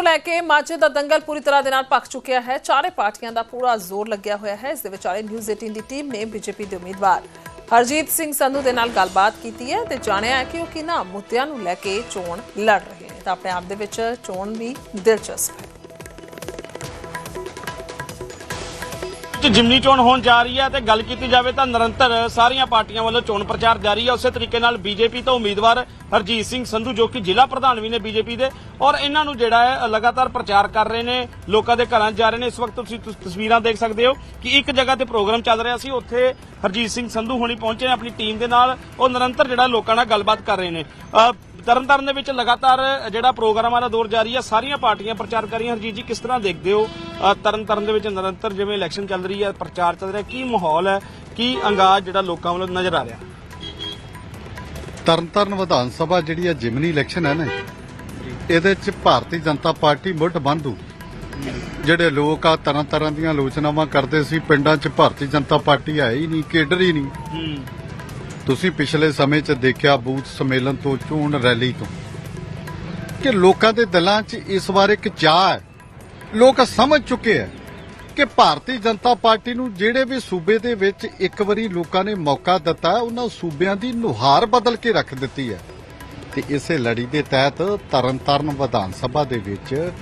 ਨੂੰ ਲੈ ਕੇ ਮਾਝੇ ਦਾ ਦੰਗਲ ਪੂਰੀ ਤਰ੍ਹਾਂ ਦੇ ਨਾਲ ਪੱਕ ਚੁੱਕਿਆ ਹੈ। ਚਾਰੇ ਪਾਰਟੀਆਂ ਦਾ ਪੂਰਾ ਜ਼ੋਰ ਲੱਗਿਆ ਹੋਇਆ ਹੈ। ਇਸ ਦੇ ਵਿਚਾਲੇ ਨਿਊਜ਼ 18 ਦੀ ਟੀਮ ਨੇ ਬੀਜੇਪੀ ਦੇ ਉਮੀਦਵਾਰ ਹਰਜੀਤ ਸਿੰਘ ਸੰਧੂ ਦੇ ਨਾਲ ਗੱਲਬਾਤ ਕੀਤੀ ਹੈ ਤੇ ਜਾਣਿਆ ਕਿ ਉਹ ਕਿਹਨਾਂ ਮੁੱਦਿਆਂ ਨੂੰ ਲੈ ਕੇ ਚੋਣ ਲੜ ਰਹੇ ਨੇ। ਤਾਂ ਆਪਣੇ ਆਪ ਦੇ ਵਿੱਚ ਚੋਣ ਵੀ ਦਿਲਚਸਪ ਹੈ। ਚ ਜਿਮਨੀ ਚੋਣ ਹੋਣ ਜਾ ਰਹੀ ਹੈ ਤੇ ਗੱਲ ਕੀਤੀ ਜਾਵੇ ਤਾਂ ਨਿਰੰਤਰ ਸਾਰੀਆਂ ਪਾਰਟੀਆਂ ਵੱਲੋਂ ਚੋਣ ਪ੍ਰਚਾਰ ਜਾਰੀ ਹੈ। ਉਸੇ ਤਰੀਕੇ ਨਾਲ ਬੀਜੇਪੀ ਤੋਂ ਉਮੀਦਵਾਰ ਹਰਜੀਤ ਸਿੰਘ ਸੰਧੂ, ਜੋ ਕਿ ਜ਼ਿਲ੍ਹਾ ਪ੍ਰਧਾਨ ਵੀ ਨੇ ਬੀਜੇਪੀ ਦੇ, ਔਰ ਇਹਨਾਂ ਨੂੰ ਜਿਹੜਾ ਹੈ ਲਗਾਤਾਰ ਪ੍ਰਚਾਰ ਕਰ ਰਹੇ ਨੇ, ਲੋਕਾਂ ਦੇ ਘਰਾਂ 'ਚ ਜਾ ਰਹੇ ਨੇ। ਇਸ ਵਕਤ ਤੁਸੀਂ ਤਸਵੀਰਾਂ ਦੇਖ ਸਕਦੇ ਹੋ ਕਿ ਇੱਕ ਜਗ੍ਹਾ ਤੇ ਪ੍ਰੋਗਰਾਮ ਚੱਲ ਰਿਹਾ ਸੀ। ਉੱਥੇ ਹਰਜੀਤ ਸਿੰਘ ਸੰਧੂ ਹੁਣੀ ਪਹੁੰਚੇ ਨੇ ਆਪਣੀ ਟੀਮ ਦੇ ਨਾਲ। ਉਹ ਨਿਰੰਤਰ ਜਿਹੜਾ ਲੋਕਾਂ ਨਾਲ ਗੱਲਬਾਤ ਕਰ ਰਹੇ ਨੇ। ਤਰਨਤਾਰਨ ਦੇ ਵਿੱਚ ਲਗਾਤਾਰ ਜਿਹੜਾ ਪ੍ਰੋਗਰਾਮਾਂ ਦਾ ਦੌਰ ਜਾਰੀ ਹੈ ਸਾਰੀਆਂ ਪਾਰਟੀਆਂ ਪ੍ਰਚਾਰ ਕਰ ਰਹੀਆਂ। ਹਰਜੀਤ ਜੀ ਕਿਸ ਤਰ੍ਹਾਂ ਦੇਖਦੇ ਹੋ? ਤਰਨਤਾਰਨ ਦੇ ਵਿੱਚ ਨਿਰੰਤਰ ਜਿਵੇਂ ਇਲੈਕਸ਼ਨ ਚੱਲ ਰਹੀ ਹੈ ਪ੍ਰਚਾਰ ਚੱਲ ਰਿਹਾ ਕੀ ਮਾਹੌਲ ਹੈ? ਕੀ ਅੰਗਾਜ਼ ਜਿਹੜਾ ਲੋਕਾਂ ਵੱਲੋਂ ਨਜ਼ਰ ਆ ਰਿਹਾ? ਤਰਨਤਾਰਨ ਵਿਧਾਨ ਸਭਾ ਜਿਹੜੀ ਹੈ ਜਿਮਨੀ ਇਲੈਕਸ਼ਨ ਹੈ ਨਾ ਇਹਦੇ ਚ ਭਾਰਤੀ ਜਨਤਾ ਪਾਰਟੀ ਮੁੱਢ ਬੰਧੂ ਜਿਹੜੇ ਲੋਕ ਆ ਤਰ੍ਹਾਂ ਤਰ੍ਹਾਂ ਦੀਆਂ ਆਲੋਚਨਾਵਾਂ ਕਰਦੇ ਸੀ ਪਿੰਡਾਂ 'ਚ ਭਾਰਤੀ ਜਨਤਾ ਪਾਰਟੀ ਹੈ ਹੀ ਨਹੀਂ ਕੇਡਰ ਹੀ ਨਹੀਂ। ਤੁਸੀਂ ਪਿਛਲੇ ਸਮੇਂ 'ਚ ਦੇਖਿਆ ਬੂਥ ਸੰਮੇਲਨ ਤੋਂ ਚੋਣ ਰੈਲੀ ਤੋਂ ਕਿ ਲੋਕਾਂ ਦੇ ਦਿਲਾਂ 'ਚ ਇਸ ਵਾਰ ਇੱਕ ਚਾਹ ਹੈ। ਲੋਕ ਸਮਝ ਚੁੱਕੇ ਹੈ ਕਿ ਭਾਰਤੀ ਜਨਤਾ ਪਾਰਟੀ ਨੂੰ ਜਿਹੜੇ ਵੀ ਸੂਬੇ ਦੇ ਵਿੱਚ ਇੱਕ ਵਾਰੀ ਲੋਕਾਂ ਨੇ ਮੌਕਾ ਦਿੱਤਾ, ਉਹਨਾਂ ਸੂਬਿਆਂ ਦੀ ਨੁਹਾਰ ਬਦਲ ਕੇ ਰੱਖ ਦਿੱਤੀ ਹੈ। ਤੇ ਇਸੇ ਲੜੀ ਦੇ ਤਹਿਤ ਤਰਨਤਾਰਨ ਵਿਧਾਨ ਸਭਾ ਦੇ ਵਿੱਚ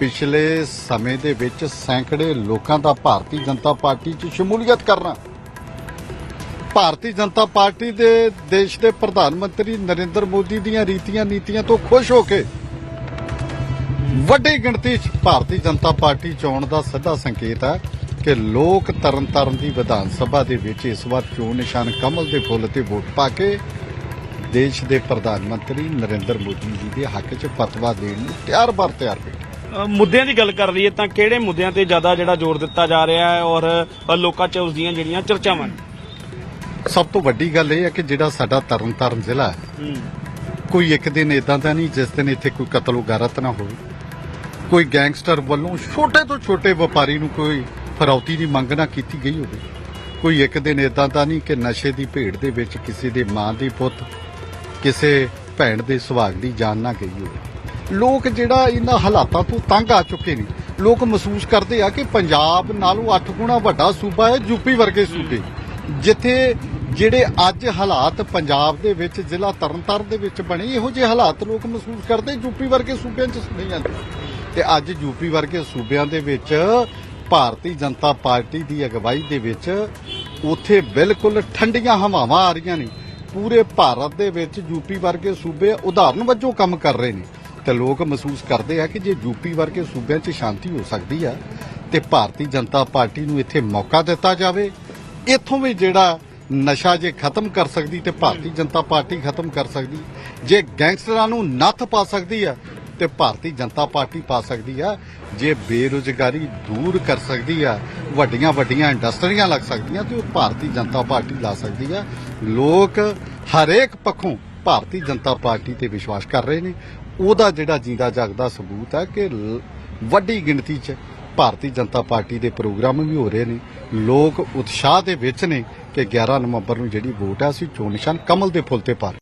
ਪਿਛਲੇ ਸਮੇਂ ਦੇ ਵਿੱਚ ਸੈਂਕੜੇ ਲੋਕਾਂ ਦਾ ਭਾਰਤੀ ਜਨਤਾ ਪਾਰਟੀ 'ਚ ਸ਼ਮੂਲੀਅਤ ਕਰਨਾ ਭਾਰਤੀ ਜਨਤਾ ਪਾਰਟੀ ਦੇ ਦੇਸ਼ ਦੇ ਪ੍ਰਧਾਨ ਮੰਤਰੀ ਨਰਿੰਦਰ ਮੋਦੀ ਦੀਆਂ ਰੀਤੀਆਂ ਨੀਤੀਆਂ ਤੋਂ ਖੁਸ਼ ਹੋ ਕੇ ਵੱਡੀ ਗਿਣਤੀ 'ਚ ਭਾਰਤੀ ਜਨਤਾ ਪਾਰਟੀ ਚੋਣ ਦਾ ਸਿੱਧਾ ਸੰਕੇਤ ਹੈ ਕਿ ਲੋਕ ਤਰਨਤਾਰਨ ਦੀ ਵਿਧਾਨ ਸਭਾ ਦੇ ਵਿੱਚ ਇਸ ਵਾਰ ਚੋਣ ਨਿਸ਼ਾਨ ਕਮਲ ਦੇ ਫੁੱਲ ਤੇ ਵੋਟ ਪਾ ਕੇ ਦੇਸ਼ ਦੇ ਪ੍ਰਧਾਨ ਮੰਤਰੀ ਨਰਿੰਦਰ ਮੋਦੀ ਜੀ ਦੇ ਹੱਕ 'ਚ ਫਤਵਾ ਦੇਣ ਨੂੰ ਤਿਆਰ ਬਰ ਤਿਆਰ ਬੈਠੇ। ਮੁੱਦਿਆਂ ਦੀ ਗੱਲ ਕਰ ਲਈਏ ਤਾਂ ਕਿਹੜੇ ਮੁੱਦਿਆਂ ਤੇ ਜ਼ਿਆਦਾ ਜਿਹੜਾ ਜ਼ੋਰ ਦਿੱਤਾ ਜਾ ਰਿਹਾ ਹੈ ਔਰ ਲੋਕਾਂ 'ਚ ਉਸ ਦੀਆਂ ਜਿਹੜੀਆਂ ਚਰਚਾਵਾਂ ਨੇ? ਸਭ ਤੋਂ ਵੱਡੀ ਗੱਲ ਇਹ ਹੈ ਕਿ ਜਿਹੜਾ ਸਾਡਾ ਤਰਨਤਾਰਨ ਜ਼ਿਲ੍ਹਾ ਹੈ ਕੋਈ ਇੱਕ ਦਿਨ ਇਦਾਂ ਦਾ ਨਹੀਂ ਜਿਸ ਦਿਨ ਇੱਥੇ ਕੋਈ ਕਤਲ ਉਗਾਰਤ ਨਾ ਹੋਵੇ। ਕੋਈ ਗੈਂਗਸਟਰ ਵੱਲੋਂ ਛੋਟੇ ਤੋਂ ਛੋਟੇ ਵਪਾਰੀ ਨੂੰ ਕੋਈ ਫਰੌਤੀ ਦੀ ਮੰਗ ਨਾ ਕੀਤੀ ਗਈ ਹੋਵੇ। ਕੋਈ ਇੱਕ ਦਿਨ ਇਦਾਂ ਦਾ ਨਹੀਂ ਕਿ ਨਸ਼ੇ ਦੀ ਭੇਡ ਦੇ ਵਿੱਚ ਕਿਸੇ ਦੇ ਮਾਂ ਦੀ ਪੁੱਤ ਕਿਸੇ ਭੈਣ ਦੇ ਸੁਹਾਗ ਦੀ ਜਾਨ ਨਾ ਗਈ ਹੋਵੇ। ਲੋਕ ਜਿਹੜਾ ਇਹਨਾਂ ਹਾਲਾਤਾਂ ਤੋਂ ਤੰਗ ਆ ਚੁੱਕੇ ਨੇ। ਲੋਕ ਮਹਿਸੂਸ ਕਰਦੇ ਆ ਕਿ ਪੰਜਾਬ ਨਾਲੋਂ 8 ਗੁਣਾ ਵੱਡਾ ਸੂਬਾ ਹੈ ਯੂਪੀ ਵਰਗੇ ਸੂਬੇ। ਜਿੱਥੇ ਜਿਹੜੇ ਅੱਜ ਹਾਲਾਤ ਪੰਜਾਬ ਦੇ ਵਿੱਚ, ਜ਼ਿਲ੍ਹਾ ਤਰਨਤਾਰਨ ਦੇ ਵਿੱਚ ਬਣੇ, ਇਹੋ ਜਿਹੇ ਹਾਲਾਤ ਲੋਕ ਮਹਿਸੂਸ ਕਰਦੇ ਯੂਪੀ ਵਰਗੇ ਸੂਬਿਆਂ 'ਚ ਨਹੀਂ ਜਾਂਦੇ। ਤੇ ਅੱਜ ਯੂਪੀ ਵਰਗੇ ਸੂਬਿਆਂ ਦੇ ਵਿੱਚ ਭਾਰਤੀ ਜਨਤਾ ਪਾਰਟੀ ਦੀ ਅਗਵਾਈ ਦੇ ਵਿੱਚ ਉੱਥੇ ਬਿਲਕੁਲ ਠੰਡੀਆਂ ਹਵਾਵਾਂ ਆ ਰਹੀਆਂ ਨੇ। ਪੂਰੇ ਭਾਰਤ ਦੇ ਵਿੱਚ ਯੂਪੀ ਵਰਗੇ ਸੂਬੇ ਉਦਾਹਰਨ ਵਜੋਂ ਕੰਮ ਕਰ ਰਹੇ ਨੇ। ਤੇ ਲੋਕ ਮਹਿਸੂਸ ਕਰਦੇ ਆ ਕਿ ਜੇ ਯੂਪੀ ਵਰਗੇ ਸੂਬਿਆਂ 'ਚ ਸ਼ਾਂਤੀ ਹੋ ਸਕਦੀ ਆ, ਤੇ ਭਾਰਤੀ ਜਨਤਾ ਪਾਰਟੀ ਨੂੰ ਇੱਥੇ ਮੌਕਾ ਦਿੱਤਾ ਜਾਵੇ। ਇੱਥੋਂ ਵੀ ਜਿਹੜਾ ਨਸ਼ਾ ਜੇ ਖਤਮ ਕਰ ਸਕਦੀ ਤੇ ਭਾਰਤੀ ਜਨਤਾ ਪਾਰਟੀ ਖਤਮ ਕਰ ਸਕਦੀ, ਜੇ ਗੈਂਗਸਟਰਾਂ ਨੂੰ ਨੱਥ ਪਾ ਸਕਦੀ ਆ ਤੇ ਭਾਰਤੀ ਜਨਤਾ ਪਾਰਟੀ ਪਾ ਸਕਦੀ ਆ, ਜੇ ਬੇਰੁਜ਼ਗਾਰੀ ਦੂਰ ਕਰ ਸਕਦੀ ਆ, ਵੱਡੀਆਂ ਵੱਡੀਆਂ ਇੰਡਸਟਰੀਆਂ ਲੱਗ ਸਕਦੀਆਂ ਤੇ ਉਹ ਭਾਰਤੀ ਜਨਤਾ ਪਾਰਟੀ ਲਾ ਸਕਦੀ ਆ। ਲੋਕ ਹਰੇਕ ਪੱਖੋਂ ਭਾਰਤੀ ਜਨਤਾ ਪਾਰਟੀ ਤੇ ਵਿਸ਼ਵਾਸ ਕਰ ਰਹੇ ਨੇ। ਉਹਦਾ ਜਿਹੜਾ ਜਿੰਦਾ ਜਾਗਦਾ ਸਬੂਤ ਹੈ ਕਿ ਲ- ਵੱਡੀ ਗਿਣਤੀ 'ਚ ਭਾਰਤੀ ਜਨਤਾ ਪਾਰਟੀ ਦੇ ਪ੍ਰੋਗਰਾਮ ਵੀ ਹੋ ਰਹੇ ਨੇ। ਲੋਕ ਉਤਸ਼ਾਹ ਦੇ ਵਿੱਚ ਨੇ। ਕਿ 11 ਨਵੰਬਰ ਨੂੰ ਜਿਹੜੀ ਵੋਟ ਹੈ ਅਸੀਂ ਚੋਣ ਨਿਸ਼ਾਨ ਕਮਲ ਦੇ ਫੁੱਲ ਤੇ ਪਾ